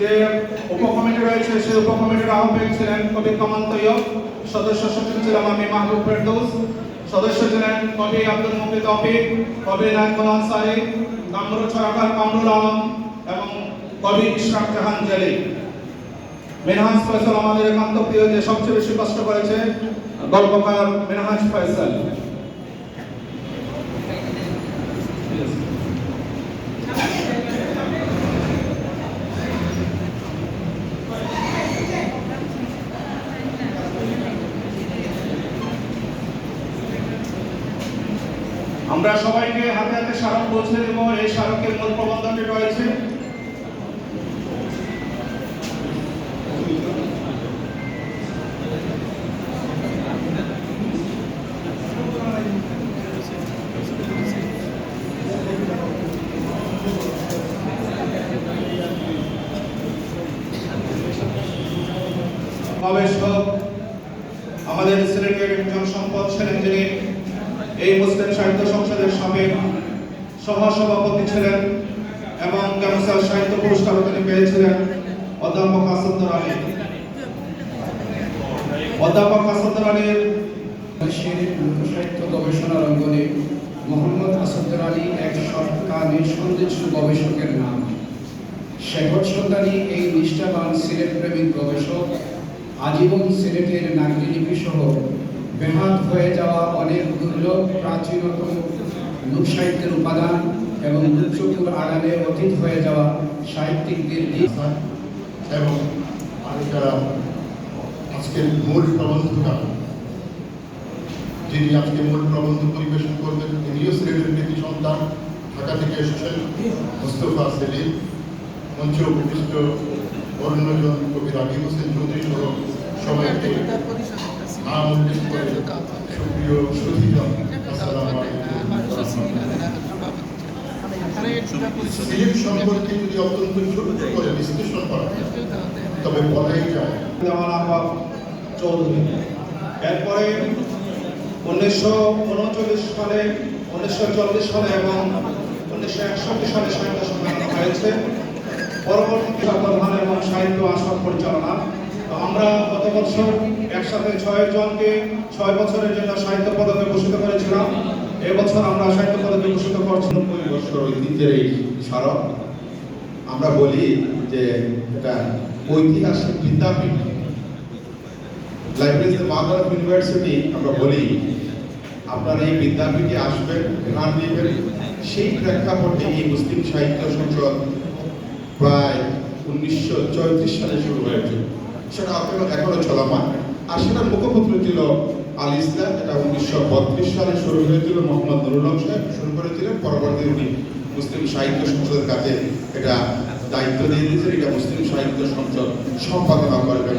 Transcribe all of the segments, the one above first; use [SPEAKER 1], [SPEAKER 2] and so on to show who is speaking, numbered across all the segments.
[SPEAKER 1] যে উপকমিটি রয়েছে, সেই উপকমিটির আহ্বায়ক ছিলেন কবি কামাল তৈয়ব সদস্য সচিব ছিলাম আমি মাহবুব ফেরদৌস, সদস্য ছিলেন কবি আব্দুল মুকিদ অফিক, কবি নাজমুল আনসারি কামরুল সরকার কামরুল আলম এবং কবি ইশরাক জাহান জেলি। মেনহাজ ফয়সাল আমাদের একান্ত প্রিয় যে সবচেয়ে বেশি কষ্ট করেছে, গল্পকার মেনহাজ ফয়সাল। আমরা সবাইকে হাতে হাতে স্মারক পৌঁছে দেব এই স্মারকের মূল প্রবন্ধটি রয়েছে। আমাদের সিলেটের একজন সম্পদ যিনি এই মুসলিম সাহিত্য সংসদের সাবেক সহসভাপতি ছিলেন এবং ক্যান্সার সাহিত্য পুরস্কারও তিনি পেয়েছিলেন অধ্যাপক আসাদুর আলী। অধ্যাপক আসাদুর আলীর
[SPEAKER 2] লোকসাহিত্য গবেষণার অঙ্গনে মোহাম্মদ আসাদুর আলী এক সরকার নিঃসন্দেহ গবেষকের নাম। শেখর সন্তানী এই নিষ্ঠাবান সিলেট প্রেমিক গবেষক আজীবন সিলেটের নাগরী লিপি সহ বেহাত হয়ে যাওয়া অনেক দুর্লভ প্রাচীনতম লোকসাহিত্যের উপাদান এবং উচ্চপুর আড়ালে অতীত হয়ে যাওয়া সাহিত্যিকদের
[SPEAKER 3] এবং আজকের মূল প্রবন্ধটা, যিনি আজকে মূল প্রবন্ধ পরিবেশন করবেন, তিনিও সিলেটের কৃতি সন্তান, ঢাকা থেকে এসেছেন, মোস্তফা সেলিম, মঞ্চে উপবিষ্ট অরণ্যজন কবি রাগিব হোসেন চৌধুরী সহ সবাইকে। তবে বলাই যায়
[SPEAKER 1] জামান আহবাব এরপরে উনিশশো উনচল্লিশ সালে উনিশশো চল্লিশ সালে এবং উনিশশো একষট্টি সালে সাহিত্য সম্মেলন হয়েছে পরবর্তী এবং সাহিত্য আসন পরিচালনা। আমরা গত বছর একসাথে ছয় জনকে ছয় বছরের জন্য সাহিত্য পদকে ভূষিত করেছিলাম। এবছর আমরা সাহিত্য পদকে ভূষিত করছি।
[SPEAKER 4] নব্বই বছর ঐতিহ্যের এই স্মারক, আমরা বলি যে এটা ঐতিহাসিক বিদ্যাপীঠ। লাইব্রেরি মাদার অফ ইউনিভার্সিটি, আমরা বলি, আপনারা এই বিদ্যাপীঠে আসবেন ধ্যান দিবেন। সেই প্রেক্ষাপটে এই মুসলিম সাহিত্য সংসদ প্রায় উনিশশো চৌত্রিশ সালে শুরু হয়েছে। সেটা এখনও এখনও চলমান। আর সেটার মুখপত্র ছিল আল ইসলাম, এটা উনিশশো বত্রিশ সালে শুরু হয়েছিল, মোহাম্মদ নুরুল সাহেব শুরু করেছিলেন, পরবর্তী উনি মুসলিম সাহিত্য সংসদের কাছে এটা দায়িত্ব দিয়ে দিয়েছেন, এটা মুসলিম সাহিত্য সংসদ সম্পাদনা করবেন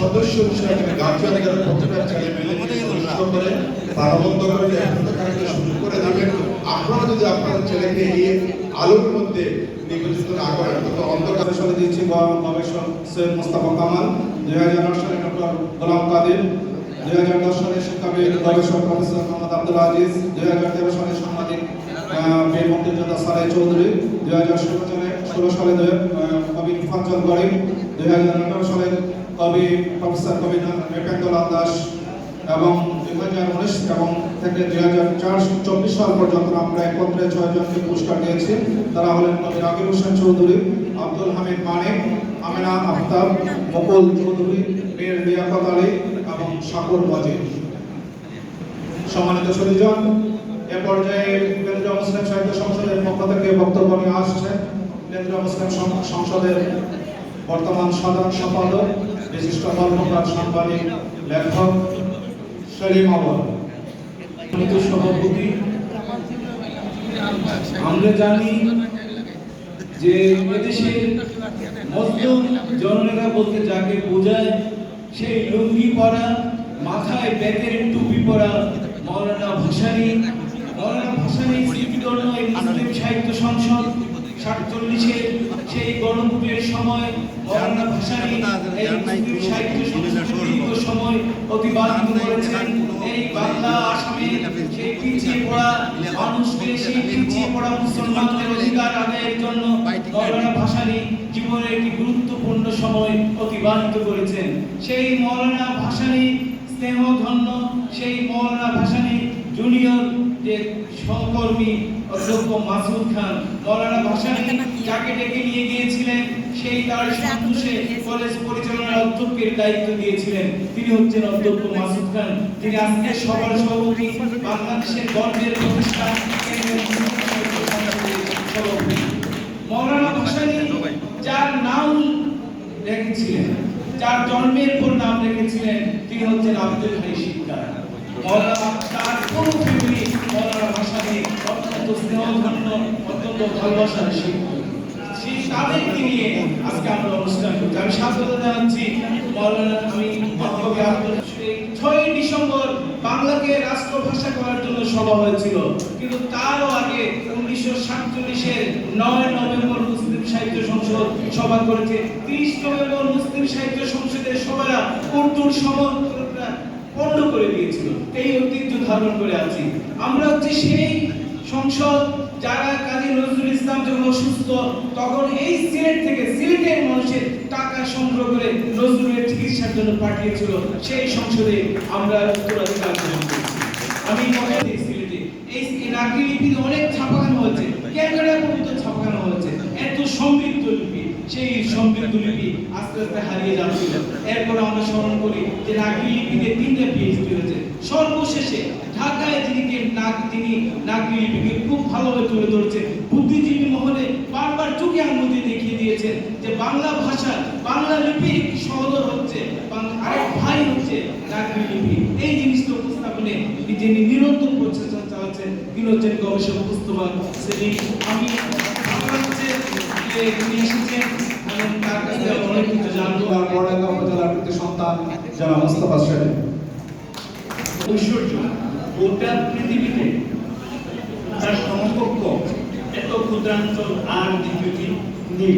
[SPEAKER 4] সদস্য হিসেবে গার্জিয়ানদের প্রতিটা ছেলে সদস্য করে প্রাণবন্ত করে যে এখনকারকে সুযোগ করে দেবেন আপনারা যদি আপনার ছেলেকে এই আলোর মধ্যে নিবেদিত না করেন তখন অন্ধকার
[SPEAKER 1] সালে দিয়েছি গবেষক সৈয়দ মোস্তাফা কামাল, দুই হাজার নয় সালে ডক্টর গোলাম কাদের, দুই হাজার দশ সালে শিক্ষাবিদ গবেষক প্রফেসর মোহাম্মদ আব্দুল আজিজ, দুই হাজার তেরো সালে সাংবাদিক বীর মুক্তিযোদ্ধা সালেহ চৌধুরী, দুই হাজার ষোলো সালে ষোলো সালে কবি ইরফানচন্দ গরিব দুই হাজার আঠারো সালে কবি প্রফেসর কবি নৃপেন্দ্রলাল দাস এবং দুই হাজার উনিশ এবং থেকে দুই হাজার চার চব্বিশ সাল পর্যন্ত আমরা একত্রে ছয় জনকে পুরস্কার দিয়েছি। তারা হলেন কবি রাকিব হোসেন চৌধুরী, আব্দুল হামিদ মানিক, আমিনা আফতাব, মুকুল চৌধুরী মীর লিয়াকত আলী এবং শাকুর মজিদ সম্মানিত সুদীজন এ পর্যায়ে কেন্দ্রীয় মুসলিম সাহিত্য সংসদের পক্ষ থেকে বক্তব্য নিয়ে আসছে কেন্দ্রীয় মুসলিম সংসদের বর্তমান সাধারণ সম্পাদক, বিশিষ্ট গল্পকার সাংবাদিক, লেখক সেলিম আবর
[SPEAKER 5] সভাপতি, আমরা জানি যে এদেশের মজলুম জননেতা বলতে যাকে বোঝায় সেই লুঙ্গি পরা মাথায় ব্যাগের টুপি পরা মৌলানা ভাসানী। মৌলানা ভাসানী মুসলিম সাহিত্য সংসদ। সাতচল্লিশের সেই গণভোটের সময় মৌলানা ভাসানী এই মুসলিম সাহিত্য সংসদের সময় অতিবাহিত করেছেন এই বাংলা আসামে সেই পিছিয়ে পড়া মানুষকে সেই পিছিয়ে পড়া মুসলমানদের অধিকার আদায়ের জন্য মৌলানা ভাসানী জীবন জীবনের একটি গুরুত্বপূর্ণ সময় অতিবাহিত করেছেন। সেই মৌলানা ভাসানী স্নেহধন্য সেই মৌলানা ভাসানী জুনিয়র যে সহকর্মী অধ্যক্ষ মাসুদ খান মৌলানা ভাসানী যাকে ডেকে নিয়ে গিয়েছিলেন সেই তার সন্তোষে কলেজ পরিচালনার অধ্যক্ষের দায়িত্ব দিয়েছিলেন। তিনি হচ্ছেন অধ্যক্ষ মাসুদ খান। তিনি আজকে সবার সভাপতি বাংলাদেশের গর্বের সভাপতি। মৌলানা ভাসানী যার নাম রেখেছিলেন যার জন্মের পর নাম রেখেছিলেন তিনি হচ্ছেন আব্দুল হাই শিকদার। মৌলানা জন্য সভা হয়েছিল কিন্তু তারও আগে উনিশশো সাতচল্লিশের নয় নভেম্বর মুসলিম সাহিত্য সংসদ সভা করেছে তিরিশ নভেম্বর মুসলিম সাহিত্য সংসদের সভারা উর্দুর সমর্থকরা পণ্ড করে দিয়েছিল। এই ঐতিহ্য ধারণ করে আছি আমরা হচ্ছে সেই সংসদ যারা কাজী নজরুল ইসলাম যখন অসুস্থ, তখন এই সিলেট থেকে সিলেটের মানুষের টাকা সংগ্রহ করে নজরুলের চিকিৎসার জন্য পাঠিয়েছিল। সেই সংসদে আমরা উত্তরাধিকার আমি কথা দিই সিলেটে। এই নাকি অনেক ছাপাখানা হয়েছে। ক্যালকাটা পর্যন্ত ছাপাখানা হয়েছে। এত সমৃদ্ধ লিপি, সেই সমৃদ্ধ লিপি আস্তে আস্তে হারিয়ে যাচ্ছিল। এরপর আমরা স্মরণ করি যে নাকি লিপিতে তিনটা পিএইচডি হয়েছে সর্বশেষে ঢাকায় যিনি তিনি নাগরি লিপিকে খুব ভালোভাবে তুলে ধরেছে বুদ্ধিজীবী মহলে বারবার চোখে দিয়ে দেখিয়ে দিয়েছেন যে বাংলা ভাষা, বাংলা লিপি সহোদর হচ্ছে আরেক ভাই হচ্ছে নাগরি লিপি। এই জিনিসটা উপস্থাপনে যিনি নিরন্তর প্রচেষ্টা তিনি হচ্ছেন গবেষক পুস্তক সেলিম আমি ভালো যে তিনি এসেছেন এবং তার কাছে অনেক কিছু জানব।
[SPEAKER 1] আর বড়াইল উপজেলার কৃতি সন্তান যারা মোস্তফা সেলিম
[SPEAKER 6] ঐশ্বর্য গোটা পৃথিবীতে তার সমকক্ষ এত ক্ষুদ্রাঞ্চল আর দ্বিতীয়টি নেই।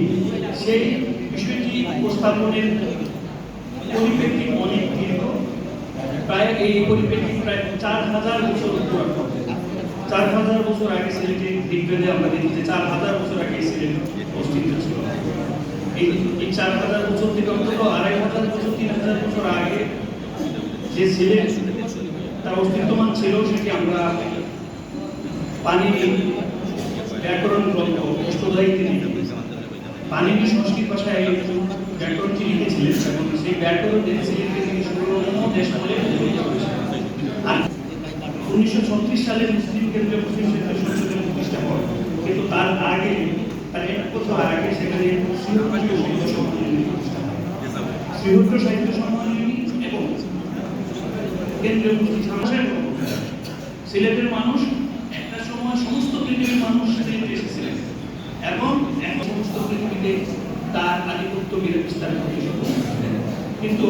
[SPEAKER 6] সেই বিষয়টি উপস্থাপনের পরিপ্রেক্ষি অনেক দীর্ঘ। প্রায় এই পরিপ্রেক্ষি প্রায় চার হাজার বছর চার হাজার বছর আগে সিলেটে দিগ্বেদে আমরা দেখি চার হাজার বছর আগে সিলেট অস্তিত্ব ছিল। এই এই চার হাজার বছর থেকে অন্তত আড়াই হাজার বছর, তিন হাজার বছর আগে যে সিলেট, তার অস্তিত্বমান ছিল সেটি আমরা পানিনি ব্যাকরণ গ্রন্থ অষ্টদায়ী তিনি পানিনি সংস্কৃত ভাষায় ব্যাকরণটি লিখেছিলেন এবং সেই ব্যাকরণ লিখেছিলেন তিনি ষোলতম দেশ বলে আর উনিশশো ছত্রিশ সালে মুসলিম কেন্দ্রীয় মুসলিম সংসদের প্রতিষ্ঠা হয়। কিন্তু তার আগে, তার এক বছর আগে সেখানে শ্রীহট্ট সাহিত্য সম্মেলনী প্রতিষ্ঠা সাহিত্য সম্মেলনী এবং কেন্দ্রীয় মুসলিম সিলেটের মানুষ একটা সময় সমস্ত পৃথিবীর মানুষ সিলেটে এসেছিলেন এবং এখন সমস্ত পৃথিবীতে তার আধিপত্য বিরাট বিস্তার করতে সক্ষম হয়েছিলেন। কিন্তু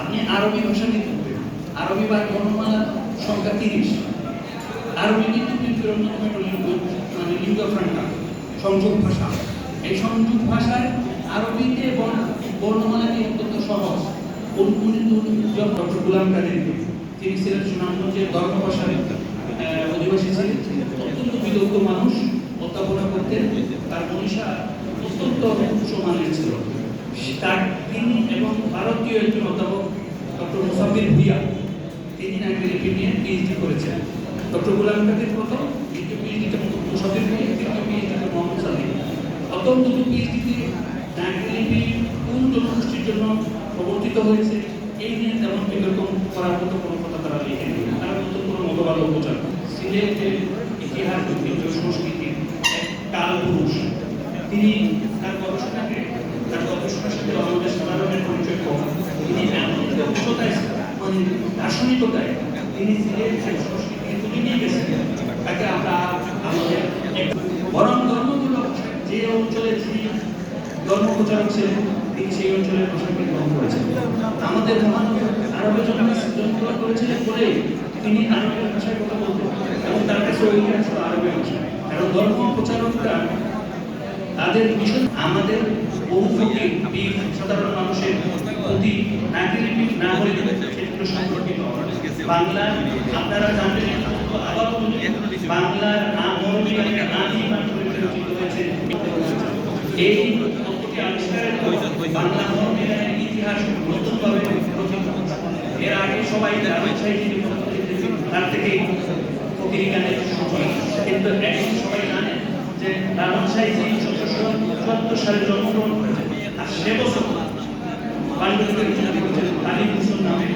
[SPEAKER 6] আপনি আরবি ভাষা নিতে আরবি বা বর্ণমালা সংখ্যা তিরিশ। লিঙ্গ মানে লিঙ্গ ফ্রাঙ্কা সংযোগ ভাষা? এই সংযোগ ভাষায় আরবিতে বর্ণ- বর্ণমালাটি অত্যন্ত সহজ। গুলাম কাদের, তিনি ছিলেন সুনামগঞ্জের ধর্ম ভাষার অধিবাসী ছিলেন, অত্যন্ত বিদগ্ধ মানুষ, অধ্যাপনা করতেন, তার মনীষা অত্যন্ত উচ্চমানের ছিল। তার তিনি এবং ভারতীয় একজন অধ্যাপক ডক্টর মুসাফির ভুইয়া তিনি লিপি নিয়ে পিএইচডি করেছেন। ডক্টর গুলাম কাদের প্রথম দ্বিতীয় পিএইচডিতে মুসাফির ভুইয়া তৃতীয় পিএইচডিতে মোহাম্মদ সালিম প্রথম দুটো পিএইচডিতে লিপি কোন জনগোষ্ঠীর জন্য প্রবর্তিত হয়েছে, এই নিয়ে তেমন বিতর্ক করার মতো কোনো কথা তারা লেখেনি। তারা নতুন কোনো মতবাদ উপচার সিলেটের ইতিহাস ঐতিহ্য সংস্কৃতির এক কাল পুরুষ। তিনি তার গবেষণাকে, তার গবেষণার সাথে আমাদের সাধারণের পরিচয় কম তিনি এমন মানে দার্শনিকতায় তিনি সিলেটের সংস্কৃতিকে তুলে নিয়ে গেছেন তাকে আমরা আমাদের বরং ধর্মগুলো যে অঞ্চলে যিনি ধর্ম প্রচারক ছিলেন, তিনি সেই অঞ্চলের ভাষাকে গ্রহণ করেছেন। আমাদের মহানবী আরবে জন্মে জন্মগ্রহণ করেছিলেন বলে তিনি আরবের ভাষায় কথা বলতেন এবং তার কাছে ওই ছিল আরবের ভাষা। কারণ ধর্ম প্রচারকরা তাদের বিষয় আমাদের বহু সাধারণ মানুষের প্রতি নাগরিক না হলে সেগুলো সংরক্ষিত বাংলা আপনারা জানবেন আবার বলি, বাংলার এই তত্ত্ব আবিষ্কারের বাংলা ইতিহাস নতুনভাবে। এর আগে সবাই তার থেকে ফকিরি গানের কিন্তু সবাই জানে যে সাহিত্যে সতেরোশো চুয়াত্তর সালে জন্মগ্রহণ করেছে আর সে বছর উন্নতি নামে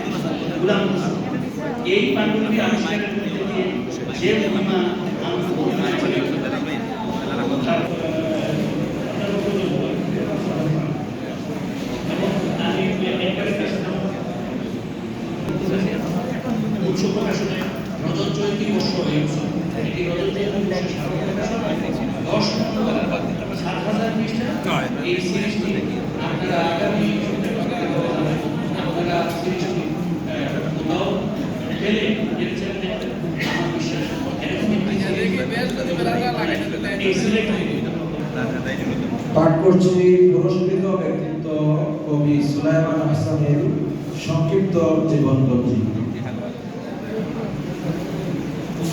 [SPEAKER 6] গুলাম হোসেন। এই পাণ্ডুলিপি আবিষ্কারের মধ্যে দিয়ে যে মহিমা আমি বর্ণনা করি, তার, আহ, এবং আমি একেবারে উৎস প্রকাশনে রজত জয়ন্তী বর্ষ হয়েছে এটি রজত জয়ন্তী দশ সাত হাজার পৃষ্ঠা এই সিরিজটি আপনারা আগামী আপনারা সিরিজটি আহ, কোথাও পেলে এর চ্যানেলে আমার বিশ্বাস এরকম একটি সিরিজ এই সিলেক্ট
[SPEAKER 7] পাঠ করছি সংক্ষিপ্ত জীবনগতি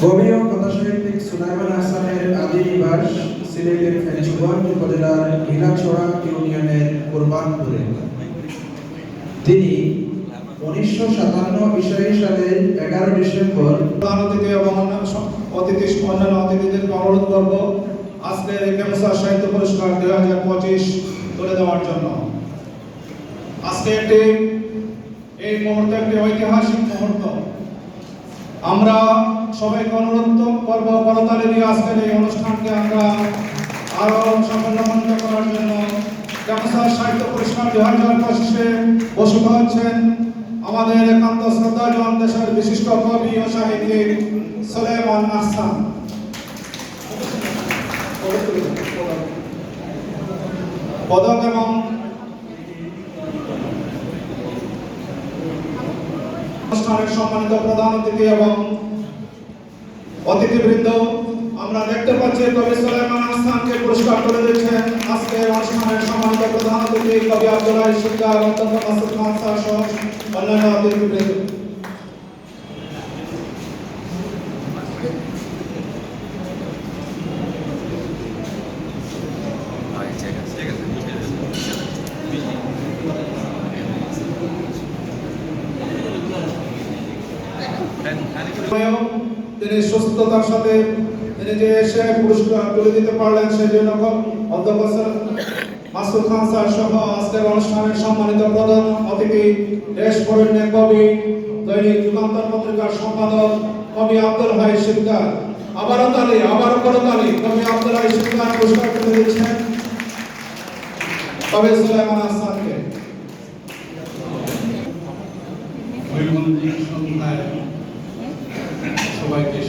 [SPEAKER 7] কবি ও কথাসাহিত্যিক সুলাইমান আহসানের আদি নিবাস সিলেটের ফেঞ্চুগঞ্জ উপজেলার হিলাছড়া ইউনিয়নের কোরবানপুরে। তিনি উনিশশো সাতান্ন বিষয়ী সালে এগারো ডিসেম্বর
[SPEAKER 1] অতিথি এবং অতিথি অন্যান্য অতিথিদেরকে অনুরোধ করব। আজকের এই সাহিত্য পুরস্কার দুই হাজার পঁচিশ তুলে দেওয়ার জন্য। আজকে একটি, এই মুহূর্তে একটি ঐতিহাসিক মুহূর্ত। আমরা সবাইকে অনুরোধ করব করতালি দিয়ে আজকের এই অনুষ্ঠানকে আমরা আরও সাফল্যমণ্ডিত করার জন্য। কেমসা সাহিত্য পুরস্কার দুই হাজার পঁচিশে বসুত হচ্ছেন আমাদের একান্ত শ্রদ্ধাজন দেশের বিশিষ্ট কবি ও সাহিত্যিক সুলেমান আহসান। পদক এবং অনুষ্ঠানের সম্মানিত প্রধান অতিথি এবং অতিথিবৃন্দ, আমরা দেখতে পাচ্ছি কবি সুলাইমান আহসানকে পুরস্কার করে দিচ্ছেন। আজকে অনুষ্ঠানের সম্মানিত প্রধান অতিথি কবি আব্দুল্লাহ শিকদার অত্যন্ত মাসুদ খান সহ অন্যান্য অতিথিবৃন্দ সময়েও তিনি সুস্থতার সাথে তিনি যে এসে পুরস্কার তুলে দিতে পারলেন, সেই জন্য অধ্যক্ষ মাসুদ খান স্যার সহ আজকের অনুষ্ঠানের সম্মানিত প্রধান অতিথি, দেশ বরেণ্য কবি, দৈনিক যুগান্তর পত্রিকার সম্পাদক কবি আব্দুল হাই শিকদার আবারও তালি, আবারও করতালি কবি আব্দুল হাই শিকদার পুরস্কার তুলে দিচ্ছেন কবি সুলাইমান
[SPEAKER 2] সন্ধ্যায় সবাইকে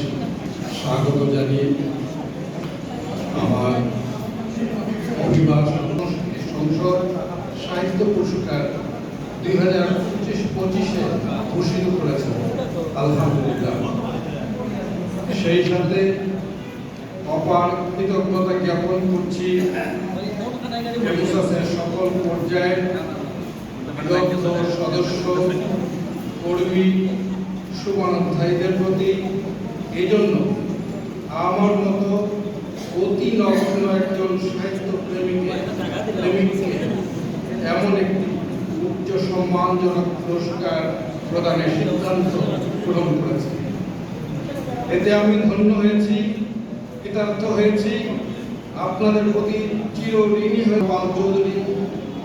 [SPEAKER 2] স্বাগত জানিয়ে আমার অভিভাষণ সংসদ সাহিত্য পুরস্কার দুই হাজার পঁচিশ পঁচিশে ভূষিত করেছেন। আলহামদুলিল্লাহ। সেই সাথে অপার কৃতজ্ঞতা জ্ঞাপন করছি সকল পর্যায়ের সদস্য, কর্মী শুভানুধ্যায়ীদের প্রতি। এই জন্য আমার মতো অতি নগণ্য একজন সাহিত্য প্রেমীকে প্রেমিককে এমন একটি উচ্চ সম্মানজনক পুরস্কার প্রদানের সিদ্ধান্ত গ্রহণ করেছে। এতে আমি ধন্য হয়েছি, কৃতার্থ হয়েছি। আপনাদের প্রতি চির ঋণী হয়ে চৌধুরী,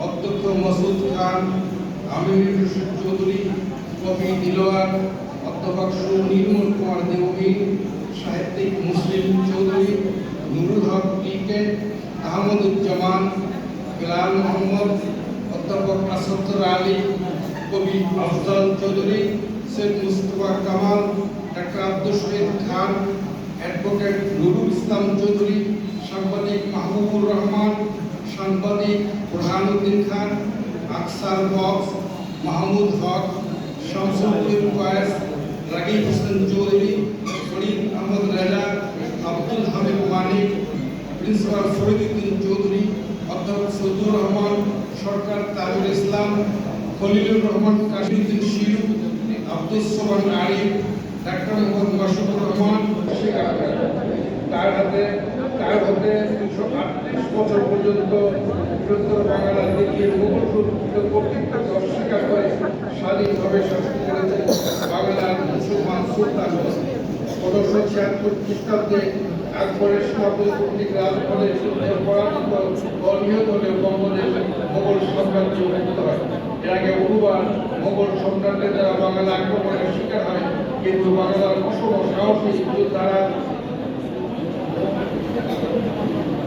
[SPEAKER 2] অধ্যক্ষ মসুদ খান, আমির চৌধুরী, কবি দিলোয়ার, অধ্যাপক সু নির্মল কুমার দেবহীন সাহিত্যিক মুসলিম চৌধুরী নুরুল হক টিকে আহমদুজ্জামান, বিলাল মোহাম্মদ, অধ্যাপক আসাদুর আলী, কবি আফজাল চৌধুরী, শেখ মুস্তফা কামাল, ডাক্তার আব্দুল শহীদ খান, অ্যাডভোকেট নুরুল ইসলাম চৌধুরী, সাংবাদিক মাহবুবুর রহমান, সাংবাদিক বুরহানুদ্দিন খান, আকসার বক্স, মাহমুদ হক, শামসুদ্দিন কয়েস রাগিব হোসেন চৌধুরী আব্দুল হামিদ মানিক, প্রিন্সিপাল ফরিদুদ্দিন চৌধুরী, অধ্যাপক সৌদুর রহমান, সরকার তাজুল ইসলাম, খলিলুর রহমান কাশিউদ্দিন শিরু আব্দুল সোবান আরিফ ডাক্তার মোহাম্মদ মাসুদুর রহমান, তার হাতে তার হাতে দুশো আটত্রিশ বছর পর্যন্ত বৃহত্তর দিকে মুঘল অস্বীকার করে স্বাধীনভাবে শাসন করেছে বাংলার মুসলমান সুলতান পনেরোশো ছিয়াত্তর খ্রিস্টাব্দে আকবরের কর্তৃক পরাজিত বঙ্গদেশ মোগল সাম্রাজ্য মুক্ত হয় এর আগে বহুবার মোগল দ্বারা বাংলা আক্রমণের শিকার হয় কিন্তু বাংলার সাহসী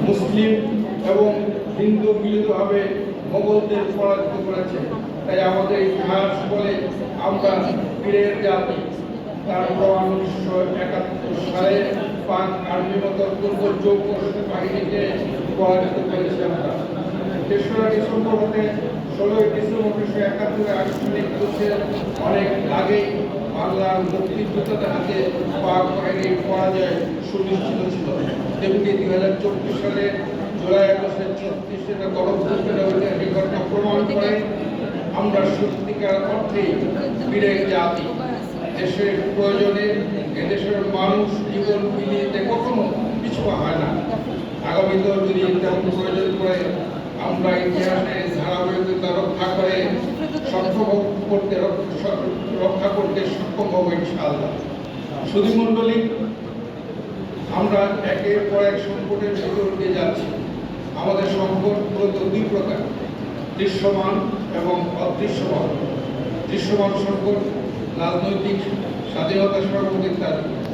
[SPEAKER 2] মুসলিম এবং হিন্দু মিলিতভাবে মোগলদের পরাজিত করেছে। তাই আমাদের ইতিহাস বলে আমরা পীরের জাতি। তার প্রমাণ উনিশশো একাত্তর সালে পাক আর্মি মতো পূর্ব আমরা ডিসেম্বর হতে ডিসেম্বর অনেক আগেই বাংলার মুক্তিযোদ্ধাদের পাক বাহিনীর পরাজয় সুনিশ্চিত ছিল দুই হাজার চব্বিশ সালে জুলাই আগস্টের ছত্রিশে গণভূমির ঐতিহাসিক ঘটনা প্রমাণ করে আমরা সত্যিকার অর্থেই বীরের জাতি। দেশের প্রয়োজনে এদেশের মানুষ জীবন মিলিয়ে কখনো পিছু হয় না। আগামীতেও যদি প্রয়োজন পড়ে, আমরা ইতিহাসের ধারাবাহিকতা রক্ষা করে সক্ষম করতে রক্ষা করতে সক্ষম হব ইনশাআল্লাহ। সুধী মণ্ডলী, আমরা একের পর এক সংকটের ভিতর দিয়ে যাচ্ছি। আমাদের সংকট মূলত দুই প্রকার, দৃশ্যমান এবং অদৃশ্যমান। দৃশ্যমান সংকট রাজনৈতিক ప్రతి ఒక్క శ్లోకం చెప్తారు.